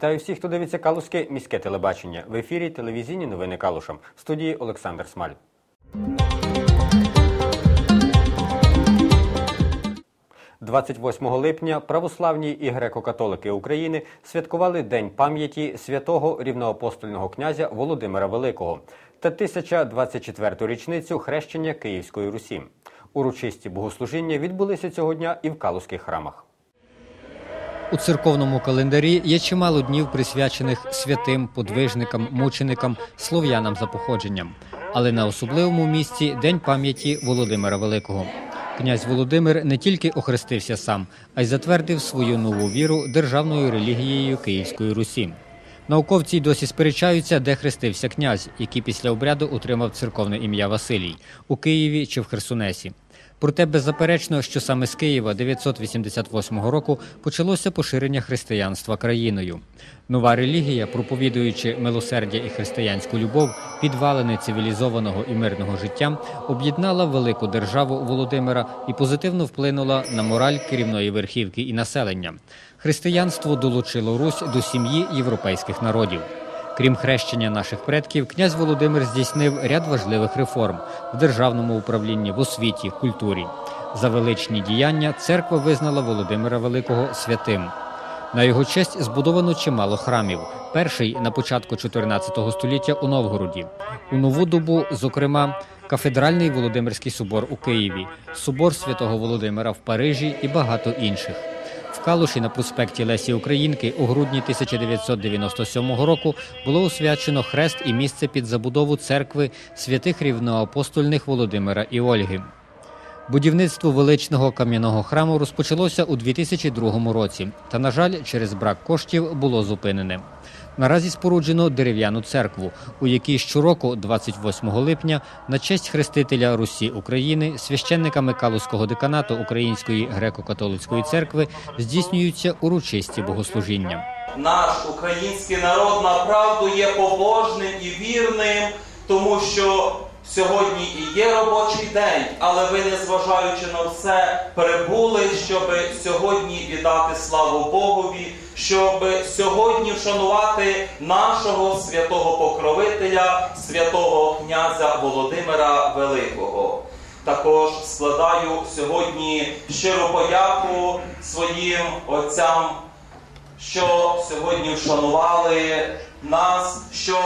Вітаю всіх, хто дивиться Калузьке міське телебачення. В ефірі телевізійні новини Калушем. В студії Олександр Смаль. «28 липня православні і греко-католики України святкували День пам'яті святого рівноапостольного князя Володимира Великого та 1024-ту річницю хрещення Київської Русі. Урочисті богослужіння відбулися цього дня і в Калузьких храмах. У церковному календарі є чимало днів, присвячених святим, подвижникам, мученикам, слов'янам за походженням. Але на особливому місці День пам'яті Володимира Великого. Князь Володимир не тільки охрестився сам, а й затвердив свою нову віру державною релігією Київської Русі. Науковці й досі сперечаються, де хрестився князь, який після обряду отримав церковне ім'я Василій у Києві чи в Херсонесі. Проте беззаперечно, що саме з Києва 988 року почалося поширення християнства країною. Нова релігія, проповідуючи милосердя і християнську любов, підвалини цивілізованого і мирного життя, об'єднала велику державу Володимира і позитивно вплинула на мораль керівної верхівки і населення. Християнство долучило Русь до сім'ї європейських народів. Крім хрещення наших предків, князь Володимир здійснив ряд важливих реформ в державному управлінні, в освіті, культурі. За величні діяння церква визнала Володимира Великого святим. На його честь збудовано чимало храмів. Перший на початку 14 століття у Новгороді. У нову добу, зокрема, кафедральний Володимирський собор у Києві, собор святого Володимира в Парижі і багато інших. Калуші на проспекті Лесі Українки у грудні 1997 року було освячено хрест і місце під забудову церкви святих рівноапостольних Володимира і Ольги. Будівництво величного кам'яного храму розпочалося у 2002 році, та, на жаль, через брак коштів було зупинене. Наразі споруджено дерев'яну церкву, у якій щороку, 28 липня, на честь хрестителя Русі України, священниками Калузького деканату Української греко-католицької церкви здійснюються урочисті богослужіння. Наш український народ направду є побожним і вірним, тому що сьогодні і є робочий день, але ви, незважаючи на все, прибули, щоб сьогодні віддати славу Богові, щоб сьогодні вшанувати нашого святого покровителя, святого князя Володимира Великого. Також складаю сьогодні щиру подяку своїм отцям що сьогодні вшанували нас, що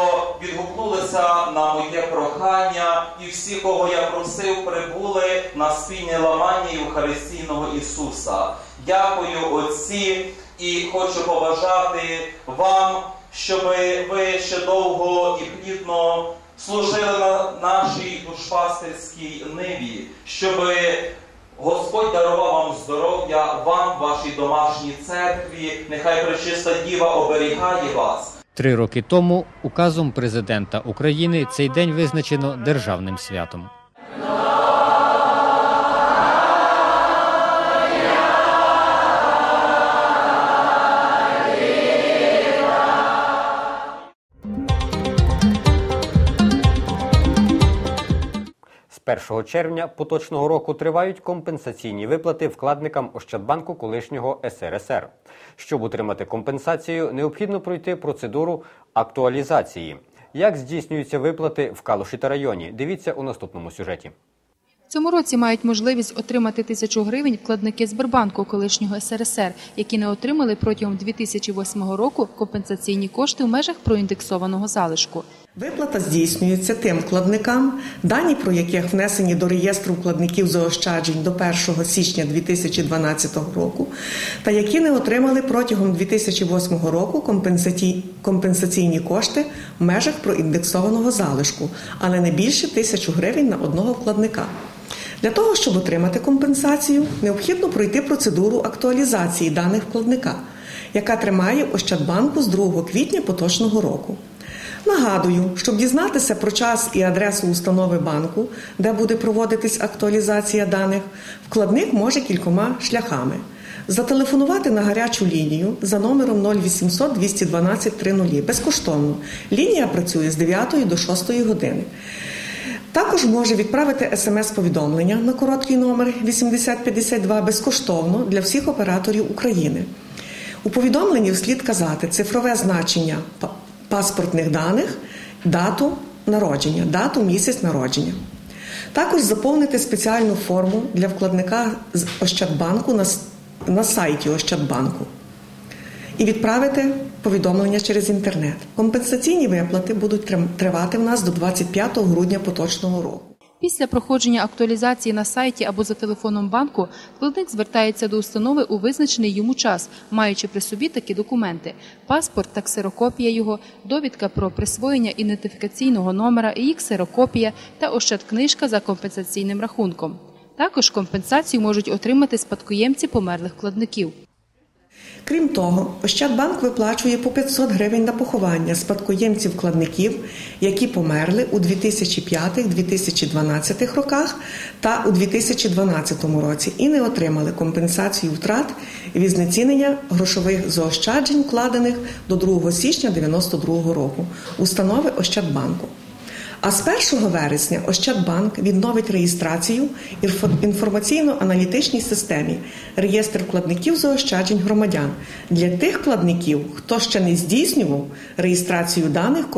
відгукнулися на моє прохання, і всі, кого я просив, прибули на спільне ламання Євхаристійного Ісуса. Дякую, Отці, і хочу побажати вам, щоб ви ще довго і плідно служили на нашій душпастерській ниві, щоби Господь дарував вам здоров'я, вам, вашій домашній церкві. Нехай пречиста діва оберігає вас. Три роки тому указом президента України цей день визначено державним святом. З 1 червня поточного року тривають компенсаційні виплати вкладникам Ощадбанку колишнього СРСР. Щоб отримати компенсацію, необхідно пройти процедуру актуалізації. Як здійснюються виплати в Калуші та районі? Дивіться у наступному сюжеті. Цьому році мають можливість отримати тисячу гривень вкладники Сбербанку колишнього СРСР, які не отримали протягом 2008 року компенсаційні кошти в межах проіндексованого залишку. Виплата здійснюється тим вкладникам, дані про яких внесені до реєстру вкладників заощаджень до 1 січня 2012 року, та які не отримали протягом 2008 року компенсаційні кошти в межах проіндексованого залишку, але не більше тисячу гривень на одного вкладника. Для того, щоб отримати компенсацію, необхідно пройти процедуру актуалізації даних вкладника, яка тримає Ощадбанку з 2 квітня поточного року. Нагадую, щоб дізнатися про час і адресу установи банку, де буде проводитись актуалізація даних, вкладник може кількома шляхами. Зателефонувати на гарячу лінію за номером 0800 212 30 безкоштовно. Лінія працює з 9 до 6 години. Також може відправити смс-повідомлення на короткий номер 8052 безкоштовно для всіх операторів України. У повідомленні вслід казати цифрове значення паспортних даних, дату народження, дату місяць народження. Також заповнити спеціальну форму для вкладника з Ощадбанку на, на сайті Ощадбанку і відправити повідомлення через інтернет. Компенсаційні виплати будуть тривати в нас до 25 грудня поточного року. Після проходження актуалізації на сайті або за телефоном банку вкладник звертається до установи у визначений йому час, маючи при собі такі документи: паспорт та ксерокопія його, довідка про присвоєння ідентифікаційного номера і ксерокопія та ощадкнижка за компенсаційним рахунком. Також компенсацію можуть отримати спадкоємці померлих вкладників. Крім того, Ощадбанк виплачує по 500 гривень на поховання спадкоємців вкладників, які померли у 2005-2012 роках та у 2012 році і не отримали компенсацію втрат від знецінення грошових заощаджень, вкладених до 2 січня 1992 року установи Ощадбанку. А з 1 вересня Ощадбанк відновить реєстрацію інформаційно-аналітичній системі реєстр вкладників заощаджень громадян для тих вкладників, хто ще не здійснював реєстрацію даних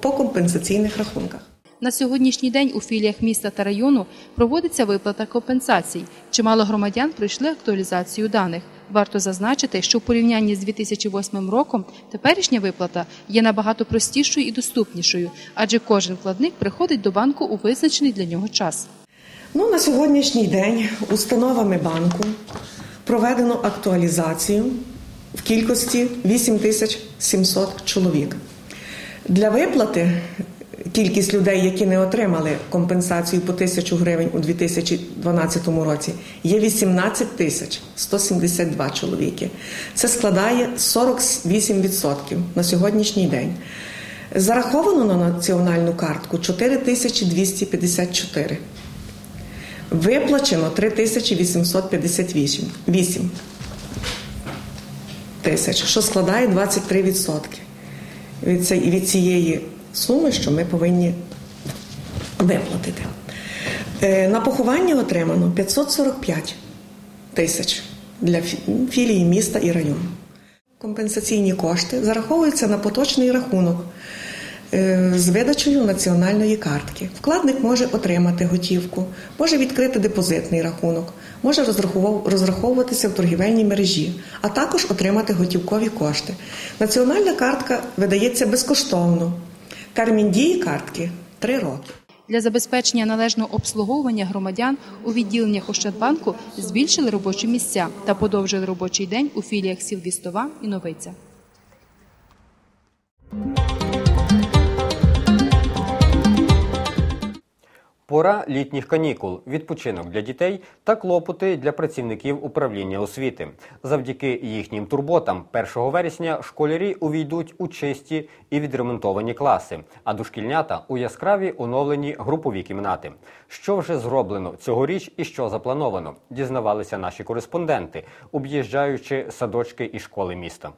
по компенсаційних рахунках. На сьогоднішній день у філіях міста та району проводиться виплата компенсацій. Чимало громадян пройшли актуалізацію даних. Варто зазначити, що в порівнянні з 2008 роком теперішня виплата є набагато простішою і доступнішою, адже кожен вкладник приходить до банку у визначений для нього час. Ну, на сьогоднішній день установами банку проведено актуалізацію в кількості 8700 чоловік. Для виплати кількість людей, які не отримали компенсацію по 1000 гривень у 2012 році, є 18 тисяч 172 чоловіки. Це складає 48% на сьогоднішній день. Зараховано на національну картку 4254. Виплачено 3858 8 тисяч, що складає 23% від, цієї, від цієї суми, що ми повинні виплатити. Е, На поховання отримано 545 тисяч для філії міста і району. Компенсаційні кошти зараховуються на поточний рахунок е, з видачею національної картки. Вкладник може отримати готівку, може відкрити депозитний рахунок, може розраховуватися в торгівельній мережі, а також отримати готівкові кошти. Національна картка видається безкоштовно. Термін дії картки три роки. Для забезпечення належного обслуговування громадян у відділеннях Ощадбанку збільшили робочі місця та подовжили робочий день у філіях сіл Вістова і Новиця. Пора літніх канікул, відпочинок для дітей та клопоти для працівників управління освіти. Завдяки їхнім турботам 1 вересня школярі увійдуть у чисті і відремонтовані класи, а дошкільнята у яскраві оновлені групові кімнати. Що вже зроблено цьогоріч і що заплановано, дізнавалися наші кореспонденти, об'їжджаючи садочки і школи міста.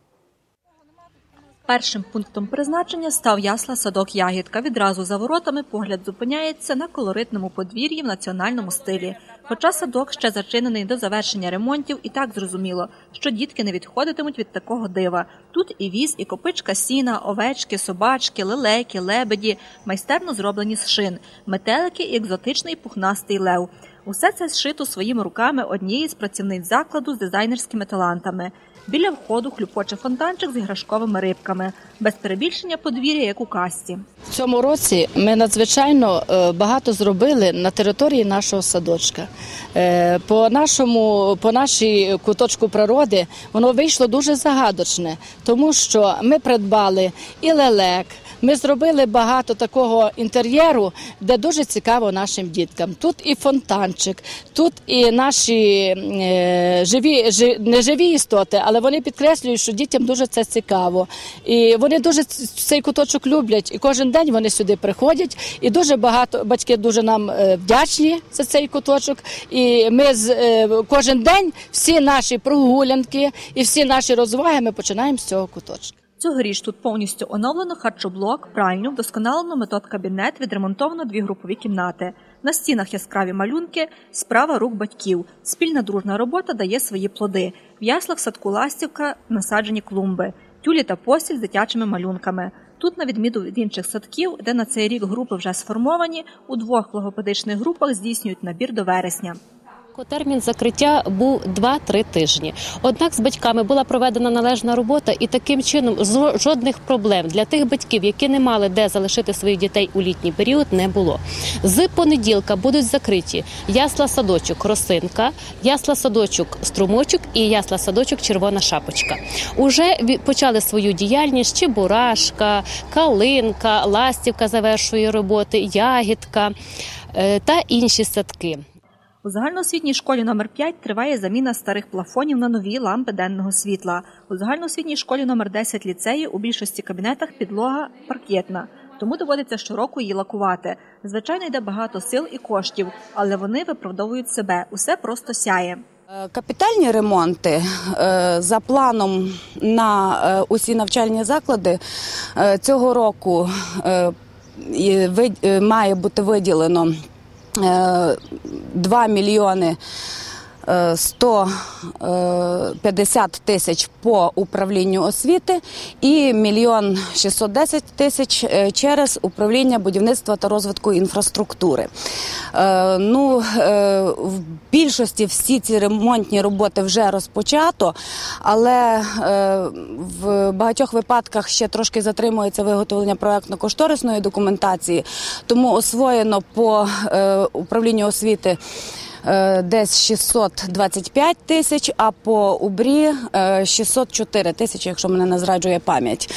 Першим пунктом призначення став ясла садок Ягідка. Відразу за воротами погляд зупиняється на колоритному подвір'ї в національному стилі. Хоча садок ще зачинений до завершення ремонтів, і так зрозуміло, що дітки не відходитимуть від такого дива. Тут і віз, і копичка сіна, овечки, собачки, лелеки, лебеді, майстерно зроблені з шин, метелики і екзотичний пухнастий лев. Усе це зшито своїми руками однієї з працівниць закладу з дизайнерськими талантами. Біля входу хлюпоче фонтанчик з іграшковими рибками, без перебільшення подвір'я, як у касті. В цьому році ми надзвичайно е, багато зробили на території нашого садочка. Е, По нашому, по нашій куточку природи воно вийшло дуже загадочне, тому що ми придбали і лелек. Ми зробили багато такого інтер'єру, де дуже цікаво нашим діткам. Тут і фонтанчик, тут і наші е, живі, жи- не живі істоти, але вони підкреслюють, що дітям дуже це цікаво. І вони дуже цей куточок люблять. І кожен день вони сюди приходять. І дуже багато батьки дуже нам е, вдячні за цей куточок. І ми з е, кожен день всі наші прогулянки і всі наші розваги ми починаємо з цього куточка. Цьогоріч тут повністю оновлено харчоблок, пральню, вдосконалено метод кабінет, відремонтовано дві групові кімнати. На стінах яскраві малюнки, справа рук батьків. Спільна дружна робота дає свої плоди. В яслах садку Ластівка насаджені клумби, тюлі та постіль з дитячими малюнками. Тут, на відміну від інших садків, де на цей рік групи вже сформовані, у двох логопедичних групах здійснюють набір до вересня. Термін закриття був 2-3 тижні. Однак з батьками була проведена належна робота, і таким чином жодних проблем для тих батьків, які не мали де залишити своїх дітей у літній період, не було. З понеділка будуть закриті ясла садочок Росинка, ясла садочок Струмочок і ясла садочок Червона Шапочка. Уже почали свою діяльність Чебурашка, Калинка, Ластівка завершує роботи, Ягідка е, та інші садки. У загальноосвітній школі номер 5 триває заміна старих плафонів на нові лампи денного світла. У загальноосвітній школі номер 10 ліцеї у більшості кабінетах підлога паркетна, тому доводиться щороку її лакувати. Звичайно, йде багато сил і коштів, але вони виправдовують себе. Усе просто сяє. Е, Капітальні ремонти е, за планом на е, усі навчальні заклади цього року має бути виділено 2 мільйони е, 150 тисяч по управлінню освіти і мільйон 610 тисяч е, через управління будівництва та розвитку інфраструктури. Е, Ну, е, в більшості всі ці ремонтні роботи вже розпочато, але е, в багатьох випадках ще трошки затримується виготовлення проектно-кошторисної документації, тому освоєно по е, управлінню освіти. Е, Десь 625 тисяч, а по УБРІ е, 604 тисячі, якщо мене не зраджує пам'ять.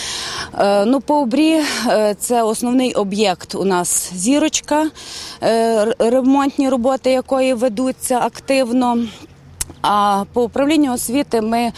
Е, Ну, по УБРІ е, це основний об'єкт у нас зірочка, е, ремонтні роботи якої ведуться активно. А по управлінню освіти ми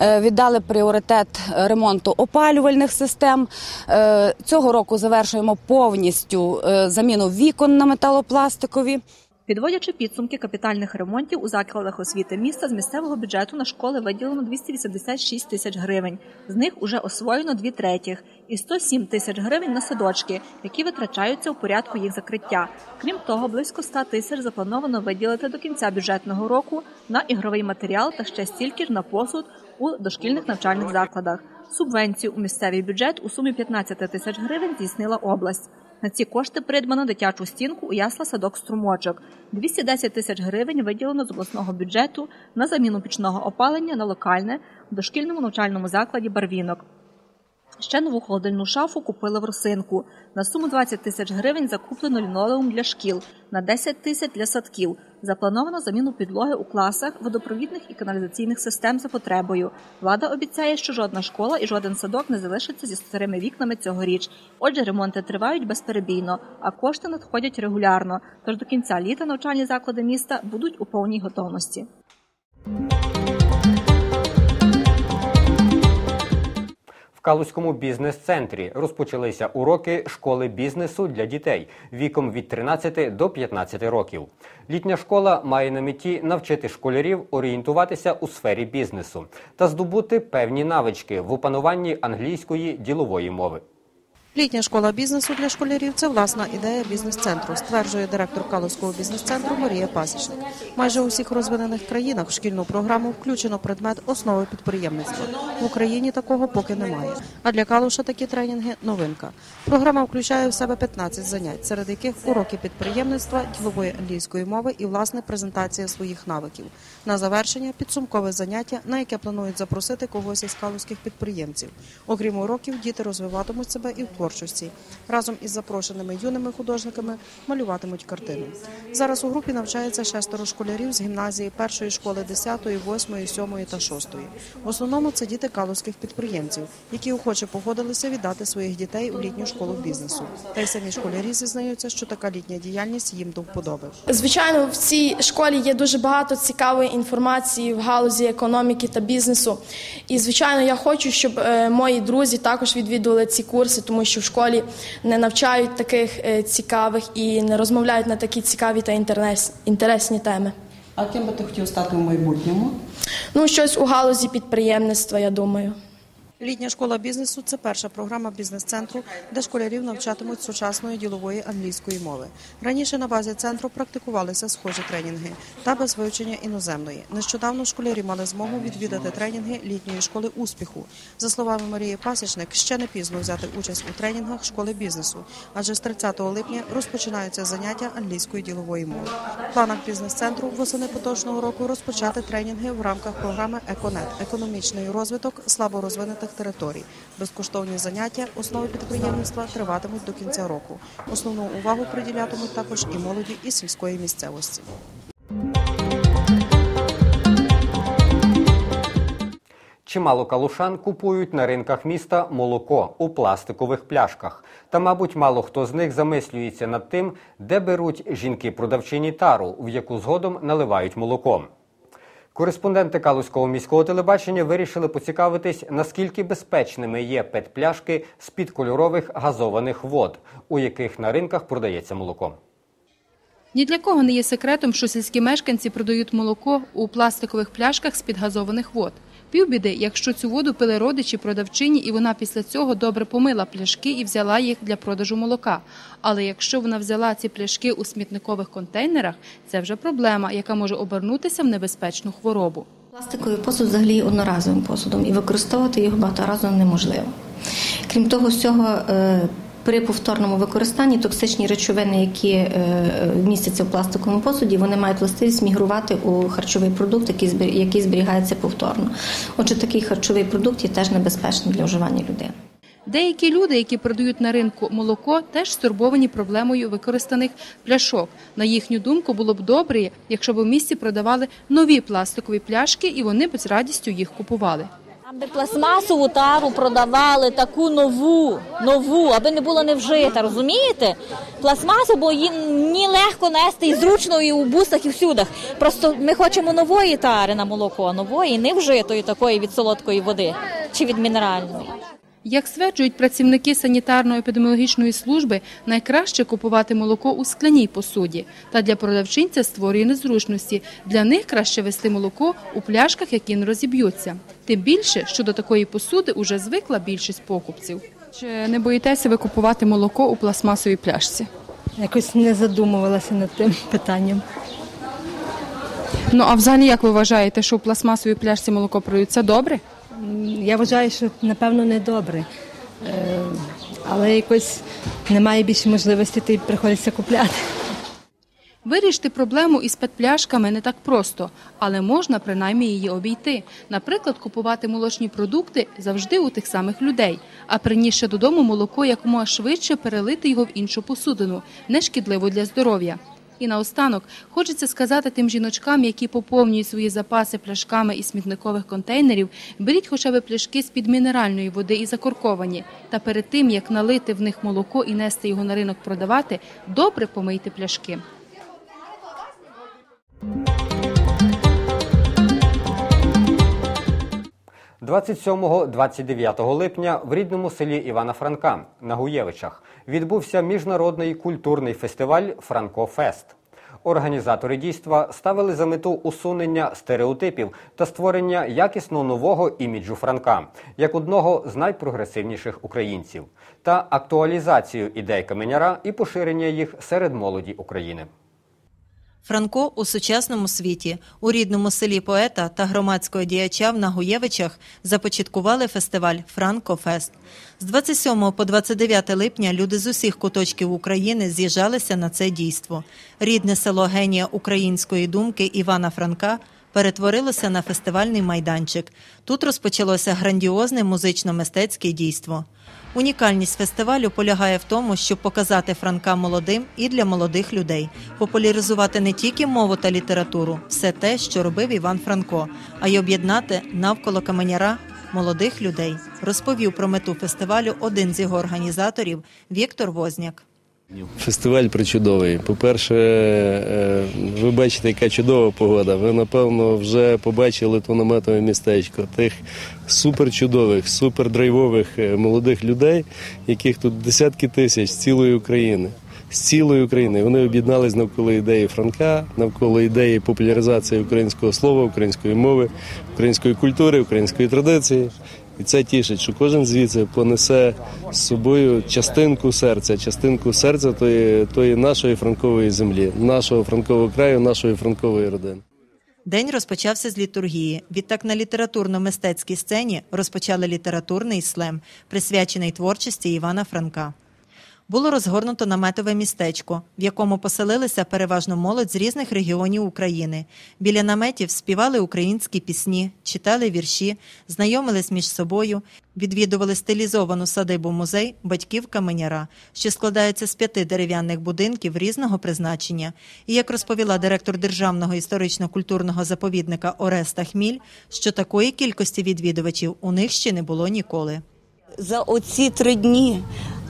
е, віддали пріоритет ремонту опалювальних систем. Е, Цього року завершуємо повністю е, заміну вікон на металопластикові. Підводячи підсумки капітальних ремонтів у закладах освіти міста з місцевого бюджету на школи виділено 286 тисяч гривень. З них уже освоєно дві третіх і 107 тисяч гривень на садочки, які витрачаються у порядку їх закриття. Крім того, близько 100 тисяч заплановано виділити до кінця бюджетного року на ігровий матеріал та ще стільки ж на посуд у дошкільних навчальних закладах. Субвенцію у місцевий бюджет у сумі 15 тисяч гривень здійснила область. На ці кошти придбано дитячу стінку у ясла садок струмочок. 210 тисяч гривень виділено з обласного бюджету на заміну пічного опалення на локальне в дошкільному навчальному закладі Барвінок. Ще нову холодильну шафу купили в Росинку. На суму 20 тисяч гривень закуплено лінолеум для шкіл, на 10 тисяч для садків. Заплановано заміну підлоги у класах, водопровідних і каналізаційних систем за потребою. Влада обіцяє, що жодна школа і жоден садок не залишиться зі старими вікнами цьогоріч. Отже, ремонти тривають безперебійно, а кошти надходять регулярно. Тож до кінця літа навчальні заклади міста будуть у повній готовності. Калузькому бізнес-центрі розпочалися уроки школи бізнесу для дітей віком від 13 до 15 років. Літня школа має на меті навчити школярів орієнтуватися у сфері бізнесу та здобути певні навички в опануванні англійської ділової мови. Літня школа бізнесу для школярів це власна ідея бізнес-центру, стверджує директор Калузького бізнес-центру Марія Пасічник. Майже у всіх розвинених країнах в шкільну програму включено предмет основи підприємництва. В Україні такого поки немає. А для Калуша такі тренінги новинка. Програма включає в себе 15 занять, серед яких уроки підприємництва, ділової англійської мови і власне презентація своїх навиків. На завершення підсумкове заняття, на яке планують запросити когось із калузьких підприємців. Окрім уроків, діти розвиватимуть себе і в творчості. Разом із запрошеними юними художниками малюватимуть картини. Зараз у групі навчається шестеро школярів з гімназії першої школи 10, 8, 7 та 6. В основному це діти калузьких підприємців, які охоче погодилися віддати своїх дітей у літню школу бізнесу. Та й самі школярі зізнаються, що така літня діяльність їм до вподоби. Звичайно, в цій школі є дуже багато цікавої інформації в галузі економіки та бізнесу. І звичайно, я хочу, щоб е, мої друзі також відвідували ці курси, тому що в школі не навчають таких е, цікавих і не розмовляють на такі цікаві та інтерес- інтересні теми. А ким би ти хотів стати в майбутньому? Ну, щось у галузі підприємництва, я думаю. Літня школа бізнесу це перша програма бізнес-центру, де школярів навчатимуть сучасної ділової англійської мови. Раніше на базі центру практикувалися схожі тренінги та без вивчення іноземної. Нещодавно школярі мали змогу відвідати тренінги літньої школи успіху. За словами Марії Пасічник, ще не пізно взяти участь у тренінгах школи бізнесу, адже з 30 липня розпочинаються заняття англійської ділової мови. В планах бізнес-центру восени поточного року розпочати тренінги в рамках програми Еконет економічний розвиток слаборозвинених територій. Безкоштовні заняття основи підприємництва триватимуть до кінця року. Основну увагу приділятимуть також і молоді із сільської місцевості. Чимало калушан купують на ринках міста молоко у пластикових пляшках. Та, мабуть, мало хто з них замислюється над тим, де беруть жінки-продавчині тару, в яку згодом наливають молоко. Кореспонденти Калузького міського телебачення вирішили поцікавитись, наскільки безпечними є пет-пляшки з-під кольорових газованих вод, у яких на ринках продається молоко. Ні для кого не є секретом, що сільські мешканці продають молоко у пластикових пляшках з-під газованих вод. Півбіди, якщо цю воду пили родичі продавчині, і вона після цього добре помила пляшки і взяла їх для продажу молока. Але якщо вона взяла ці пляшки у смітникових контейнерах, це вже проблема, яка може обернутися в небезпечну хворобу. Пластиковий посуд взагалі є одноразовим посудом і використовувати його багаторазово неможливо. Крім того всього, при повторному використанні токсичні речовини, які е, містяться в пластиковому посуді, вони мають властивість мігрувати у харчовий продукт, який збер- який зберігається повторно. Отже, такий харчовий продукт є теж небезпечним для вживання людини. Деякі люди, які продають на ринку молоко, теж стурбовані проблемою використаних пляшок. На їхню думку, було б добре, якщо б у місті продавали нові пластикові пляшки, і вони б з радістю їх купували. Там пластмасову тару продавали таку нову, нову, аби не була невжита, розумієте? Пластмасу, бо її ні легко нести і зручно і у бусах, і всюдах. Просто ми хочемо нової тари на молоко, нової, не вжитої такої від солодкої води чи від мінеральної. Як стверджують працівники санітарно-епідеміологічної служби, найкраще купувати молоко у скляній посуді. Та для продавчин це створює незручності. Для них краще вести молоко у пляшках, які не розіб'ються. Тим більше, що до такої посуди уже звикла більшість покупців. Чи не боїтеся ви купувати молоко у пластмасовій пляшці? Якось не задумувалася над тим питанням. Ну а взагалі, як ви вважаєте, що у пластмасовій пляшці молоко продається добре? Я вважаю, що напевно не добре. Е, Але якось немає більше можливості, й приходиться купляти. Вирішити проблему із петпляшками не так просто, але можна принаймні її обійти. Наприклад, купувати молочні продукти завжди у тих самих людей, а принісши додому молоко якомога швидше перелити його в іншу посудину, нешкідливу для здоров'я. І наостанок хочеться сказати тим жіночкам, які поповнюють свої запаси пляшками із смітникових контейнерів, беріть хоча б пляшки з-під мінеральної води і закорковані. Та перед тим, як налити в них молоко і нести його на ринок продавати, добре помийте пляшки. – 27-29 липня в рідному селі Івана Франка на Гуєвичах відбувся міжнародний культурний фестиваль Франкофест. Організатори дійства ставили за мету усунення стереотипів та створення якісно нового іміджу Франка як одного з найпрогресивніших українців та актуалізацію ідей каменяра і поширення їх серед молоді України. Франко у сучасному світі, у рідному селі поета та громадського діяча в Нагуєвичах започаткували фестиваль Франкофест. З 27 по 29 липня люди з усіх куточків України з'їжджалися на це дійство. Рідне село генія української думки Івана Франка перетворилося на фестивальний майданчик. Тут розпочалося грандіозне музично-мистецьке дійство. Унікальність фестивалю полягає в тому, щоб показати Франка молодим і для молодих людей, популяризувати не тільки мову та літературу, все те, що робив Іван Франко, а й об'єднати навколо каменяра молодих людей. Розповів про мету фестивалю один з його організаторів Віктор Возняк. Фестиваль причудовий. По-перше, е, ви бачите, яка чудова погода. Ви, напевно, вже побачили то наметове містечко тих суперчудових, супердрайвових е, молодих людей, яких тут десятки тисяч з цілої України. З цілої України вони об'єднались навколо ідеї Франка, навколо ідеї популяризації українського слова, української мови, української культури, української традиції. І це тішить, що кожен звідси понесе з собою частинку серця, частинку серця тої, тої нашої франкової землі, нашого франкового краю, нашої франкової родини. День розпочався з літургії. Відтак на літературно-мистецькій сцені розпочали літературний слем, присвячений творчості Івана Франка. Було розгорнуто наметове містечко, в якому поселилися переважно молодь з різних регіонів України. Біля наметів співали українські пісні, читали вірші, знайомились між собою, відвідували стилізовану садибу музей батьків каменяра, що складається з п'яти дерев'яних будинків різного призначення. І як розповіла директор державного історично-культурного заповідника Ореста Хміль, що такої кількості відвідувачів у них ще не було ніколи. За оці три дні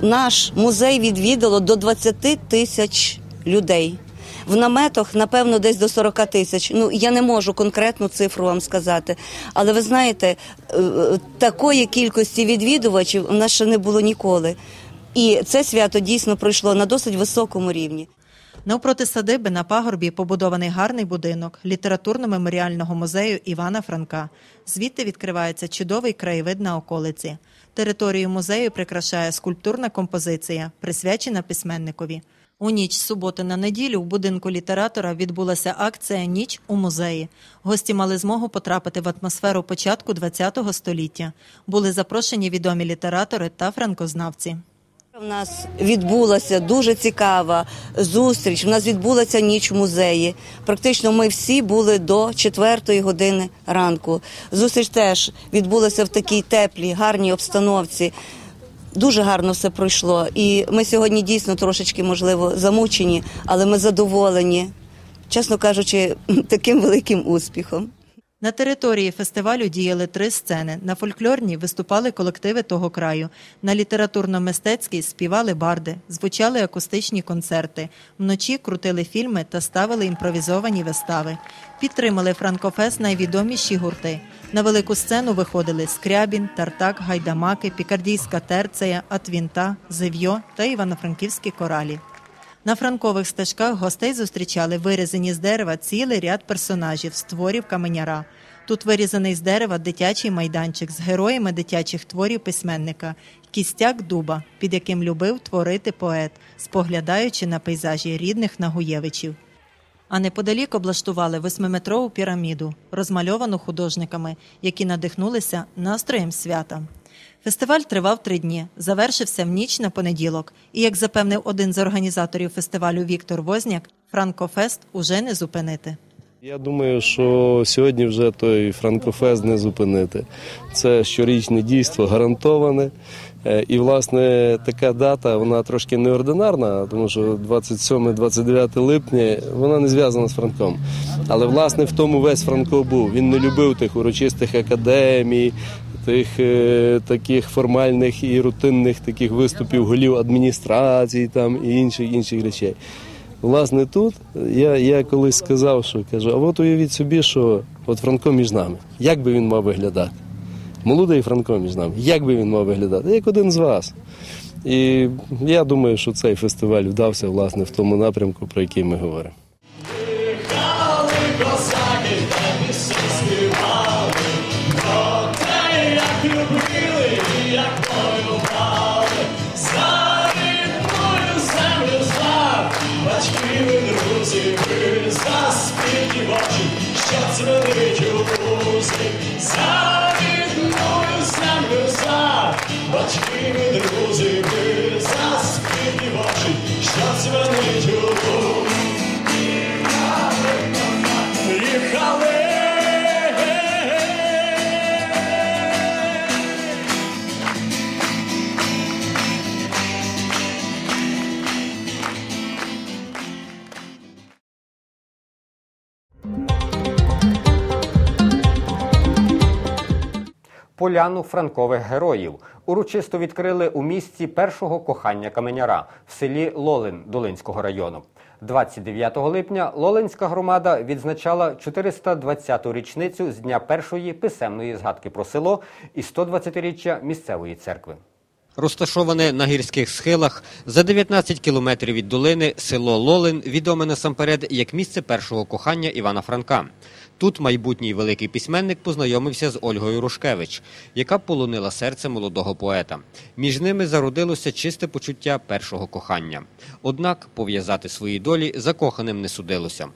наш музей відвідало до 20 тисяч людей. В наметах, напевно, десь до 40 тисяч. Ну я не можу конкретну цифру вам сказати. Але ви знаєте, е, такої кількості відвідувачів у нас ще не було ніколи. І це свято дійсно пройшло на досить високому рівні. Навпроти садиби на пагорбі побудований гарний будинок літературно-меморіального музею Івана Франка. Звідти відкривається чудовий краєвид на околиці. Територію музею прикрашає скульптурна композиція, присвячена письменникові. У ніч суботи на неділю в будинку літератора відбулася акція Ніч у музеї. Гості мали змогу потрапити в атмосферу початку ХХ століття. Були запрошені відомі літератори та франкознавці. У нас відбулася дуже цікава зустріч. У нас відбулася ніч в музеї. Практично ми всі були до четвертої години ранку. Зустріч теж відбулася в такій теплій, гарній обстановці. Дуже гарно все пройшло. І ми сьогодні дійсно трошечки, можливо, замучені, але ми задоволені, чесно кажучи, таким великим успіхом. На території фестивалю діяли три сцени. На фольклорній виступали колективи того краю. На літературно-мистецькій співали барди, звучали акустичні концерти. Вночі крутили фільми та ставили імпровізовані вистави. Підтримали Франкофест найвідоміші гурти. На велику сцену виходили Скрябін, Тартак, Гайдамаки, Пікардійська терцея, Атвінта, Зев'йо та івано-франківські коралі. На франкових стежках гостей зустрічали вирізані з дерева цілий ряд персонажів з творів каменяра. Тут вирізаний з дерева дитячий майданчик з героями дитячих творів письменника, кістяк дуба, під яким любив творити поет, споглядаючи на пейзажі рідних Нагуєвичів. А неподалік облаштували восьмиметрову піраміду, розмальовану художниками, які надихнулися настроєм свята. Фестиваль тривав три дні, завершився в ніч на понеділок. І, як запевнив один з організаторів фестивалю Віктор Возняк, Франкофест уже не зупинити. Я думаю, що сьогодні вже той Франкофест не зупинити. Це щорічне дійство гарантоване. Е, І, власне, така дата вона трошки неординарна, тому що 27-29 липня вона не зв'язана з Франком. Але власне в тому весь Франко був. Він не любив тих урочистих академій, тих е, таких формальних і рутинних таких виступів голів адміністрацій там і інших інших речей. Власне, тут я, я колись сказав, що кажу, а от уявіть собі, що от Франко між нами. Як би він мав виглядати? Молодий Франко між нами. Як би він мав виглядати? Як один з вас. І я думаю, що цей фестиваль вдався власне в тому напрямку, про який ми говоримо. Що цвелить у що Поляну франкових героїв урочисто відкрили у місці першого кохання каменяра в селі Лолин Долинського району. 29 липня Лолинська громада відзначала 420-ту річницю з дня першої писемної згадки про село і 120-річчя місцевої церкви. Розташоване на гірських схилах за 19 кілометрів від долини село Лолин відоме насамперед як місце першого кохання Івана Франка. Тут майбутній великий письменник познайомився з Ольгою Рушкевич, яка полонила серце молодого поета. Між ними зародилося чисте почуття першого кохання. Однак пов'язати свої долі закоханим не судилося.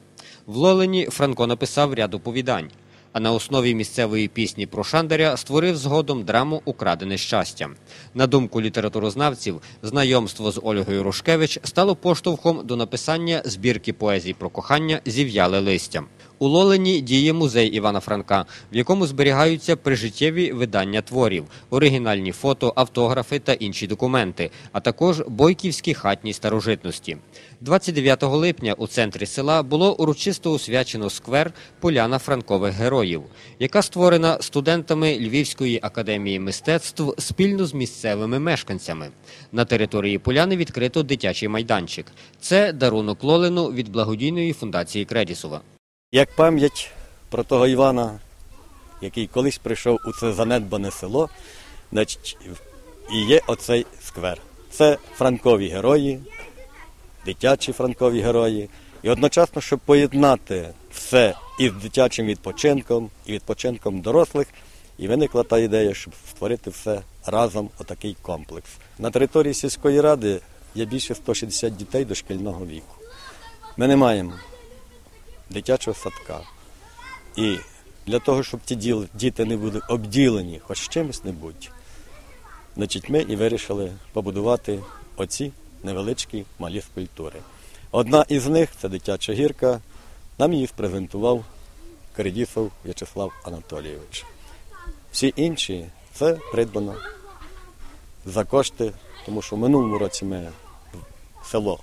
В Лолині Франко написав ряд оповідань, а на основі місцевої пісні про Шандаря створив згодом драму Украдене щастя. На думку літературознавців, знайомство з Ольгою Рушкевич стало поштовхом до написання збірки поезій про кохання Зів'яле листя. У Лолині діє музей Івана Франка, в якому зберігаються прижиттєві видання творів, оригінальні фото, автографи та інші документи, а також бойківські хатні старожитності. 29 липня у центрі села було урочисто освячено сквер Поляна Франкових героїв, яка створена студентами Львівської академії мистецтв спільно з місцевими мешканцями. На території Поляни відкрито дитячий майданчик. Це дарунок Лолину від благодійної фундації Кредісова. Як пам'ять про того Івана, який колись прийшов у це занедбане село, значить, і є оцей сквер. Це франкові герої, дитячі франкові герої. І одночасно, щоб поєднати все із дитячим відпочинком і відпочинком дорослих, і виникла та ідея, щоб створити все разом отакий комплекс. На території сільської ради є більше 160 дітей дошкільного віку. Ми не маємо дитячого садка. І для того, щоб ті діти не були обділені хоч чимось-небудь, значить, ми і вирішили побудувати оці невеличкі малі скульптури. Одна із них це дитяча гірка. Нам її презентував Кередісов В'ячеслав Анатолійович. Всі інші це придбано за кошти, тому що в минулому році ми село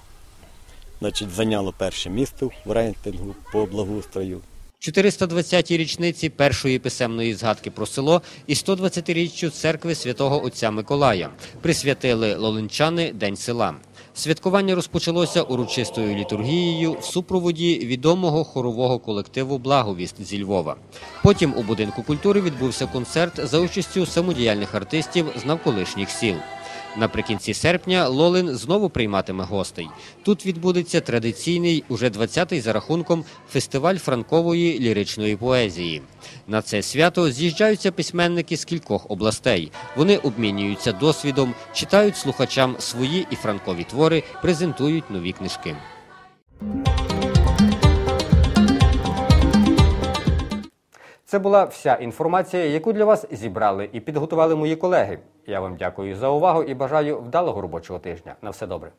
значить, зайняло перше місце в рейтингу по благоустрою. 420-й річниці першої писемної згадки про село і 120-річчю церкви святого отця Миколая присвятили лолинчани День села. Святкування розпочалося урочистою літургією в супроводі відомого хорового колективу Благовіст зі Львова. Потім у будинку культури відбувся концерт за участю самодіяльних артистів з навколишніх сіл. Наприкінці серпня Лолин знову прийматиме гостей. Тут відбудеться традиційний, уже 20-й за рахунком, фестиваль франкової ліричної поезії. На це свято з'їжджаються письменники з кількох областей. Вони обмінюються досвідом, читають слухачам свої і франкові твори, презентують нові книжки. Це була вся інформація, яку для вас зібрали і підготували мої колеги. Я вам дякую за увагу і бажаю вдалого робочого тижня. На все добре.